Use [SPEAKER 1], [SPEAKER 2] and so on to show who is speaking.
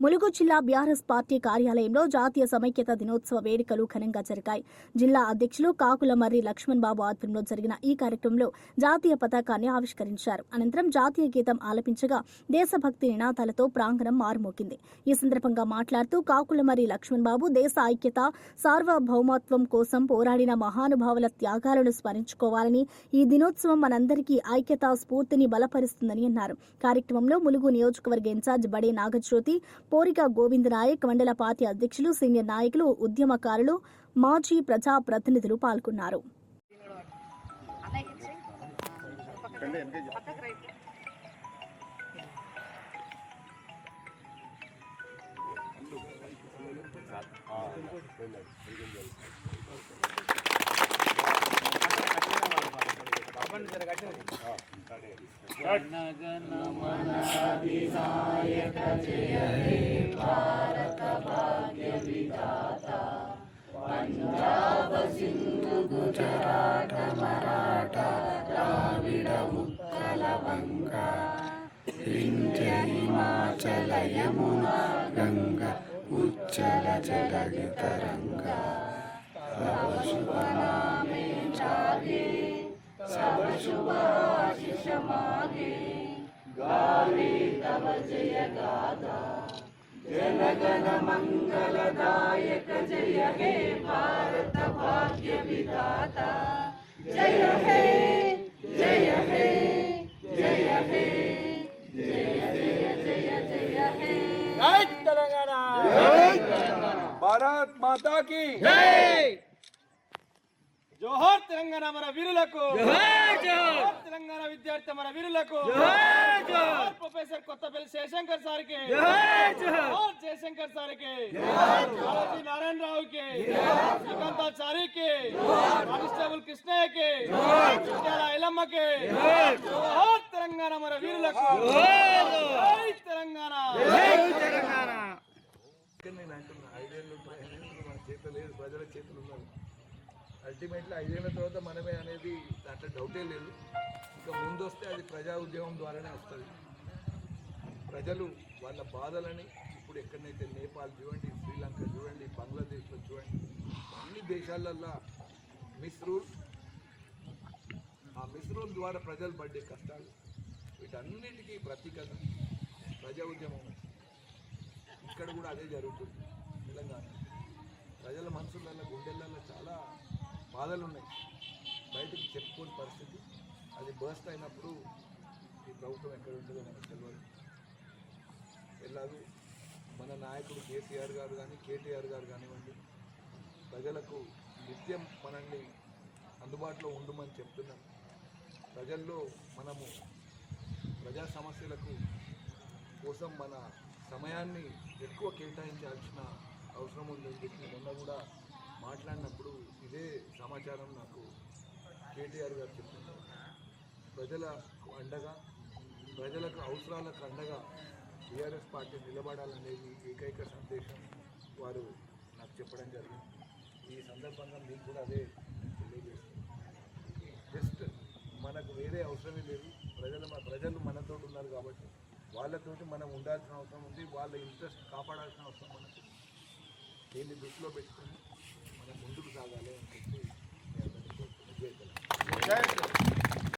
[SPEAKER 1] ములుగు జిల్లా BRS party కార్యాలయంలో జాతీయ సమైక్యత దినోత్సవ వేడుకలు ఘనంగా జరిగాయి. జిల్లా అధ్యక్షులు కాకుల మర్రి లక్ష్మణ్ బాబు ఆధ్వర్యంలో జరిగిన ఈ కార్యక్రమంలో జాతీయ పతాకాన్ని ఆవిష్కరించారు. అనంతరం జాతీయ గీతం ఆలపించగా దేశభక్తి నినాదాలతో ప్రాంగణం మారుమోగింది. ఈ సందర్భంగా మాట్లాడుతూ కాకుల మర్రి లక్ష్మణ్ బాబు దేశ ఐక్యత సార్వభౌమత్వం కోసం పోరాడిన మహానుభావుల త్యాగాలను స్మరించుకోవాలని ఈ దినోత్సవం మనందరికీ ఐక్యతా స్ఫూర్తిని బలపరుస్తుందని అన్నారు. కార్యక్రమంలో ములుగు నియోజకవర్గ ఇన్ఛార్జ్ బడే నాగజ్యోతి పోరిక గోవింద్ నాయక్ మండల పార్టీ అధ్యక్షులు సీనియర్ నాయకులు ఉద్యమకారులు మాజీ ప్రజా ప్రతినిధులు పాల్గొన్నారు
[SPEAKER 2] హిమాచల యమున గంగ ఉచ్చల జలగి తరంగ శుభ జయ గాథా జనగణ మంగళదాయక జయ హే భారత భాగ్య విధాత జయ హే జయ హే జయ హే
[SPEAKER 3] జయ జయ జయ జయ హే తెలంగాణ భారత్ మాతా కి జై తెలంగాణ మన వీరులకు. తెలంగాణ విద్యార్థి మన వీరులకు. ప్రొఫెసర్ కొత్తపల్లి శేషంకర్ సార్కి. జయశంకర్ సార్కి. నారాయణ రావుకి శ్రీకాంతాచారికి కానిస్టేబుల్ కృష్ణయ్యకి. ఐలమ్మకి. తెలంగాణ మన వీరులకు. జై తెలంగాణ.
[SPEAKER 4] నేను అంటున్నా ఐదేళ్ళు లేదు ప్రజల చేతులు ఉన్నది అల్టిమేట్లీ ఐదేళ్ళ తర్వాత మనమే అనేది దాంట్లో డౌటే లేదు. ఇంకా ముందు వస్తే అది ప్రజా ఉద్యమం ద్వారానే వస్తుంది. ప్రజలు వాళ్ళ బాధలని ఇప్పుడు ఎక్కడైతే నేపాల్ చూడండి శ్రీలంక చూడండి బంగ్లాదేశ్లో చూడండి అన్ని దేశాలల్లో మిస్రూల్ ఆ మిస్రూల్ ద్వారా ప్రజలు పడ్డే కష్టాలు వీటన్నిటికీ ప్రతీకగా ప్రజా ఉద్యమం ఇక్కడ కూడా అదే జరుగుతుంది తెలంగాణ ప్రజల మనసులలో గుండెలలో చాలా బాధలు ఉన్నాయి బయటకు చెప్పుకోని పరిస్థితి. అది బర్స్ట్ అయినప్పుడు ఈ ప్రభుత్వం ఎక్కడ ఉంటుందో మనకు తెలియదు ఎలాగూ మన నాయకుడు కేసీఆర్ గారు కానీ కేటీఆర్ గారు కానివ్వండి ప్రజలకు నిత్యం మనల్ని అందుబాటులో ఉండమని చెప్తున్నాం ప్రజల్లో మనము ప్రజా సమస్యలకు కోసం మన సమయాన్ని ఎక్కువ కేటాయించాల్సిన అవసరం ఉందని చెప్పి మొన్న కూడా మాట్లాడిన ఇదే సమాచారం నాకు కేటీఆర్ గారు చెప్తున్నారు ప్రజలకు అండగా ప్రజలకు అవసరాలకు అండగా టీఆర్ఎస్ పార్టీ నిలబడాలనేది ఏకైక సందేశం వారు నాకు చెప్పడం జరిగింది. ఈ సందర్భంగా మీకు కూడా అదే తెలియజేస్తుంది జస్ట్ మనకు వేరే అవసరమే లేదు. ప్రజలు మన ప్రజలు మనతో ఉన్నారు కాబట్టి వాళ్ళతోటి మనం ఉండాల్సిన అవసరం ఉంది. వాళ్ళ ఇంట్రెస్ట్ కాపాడాల్సిన అవసరం మనకు దీన్ని దృష్టిలో పెట్టుకొని ముందుకు సాగాలి అని చెప్పి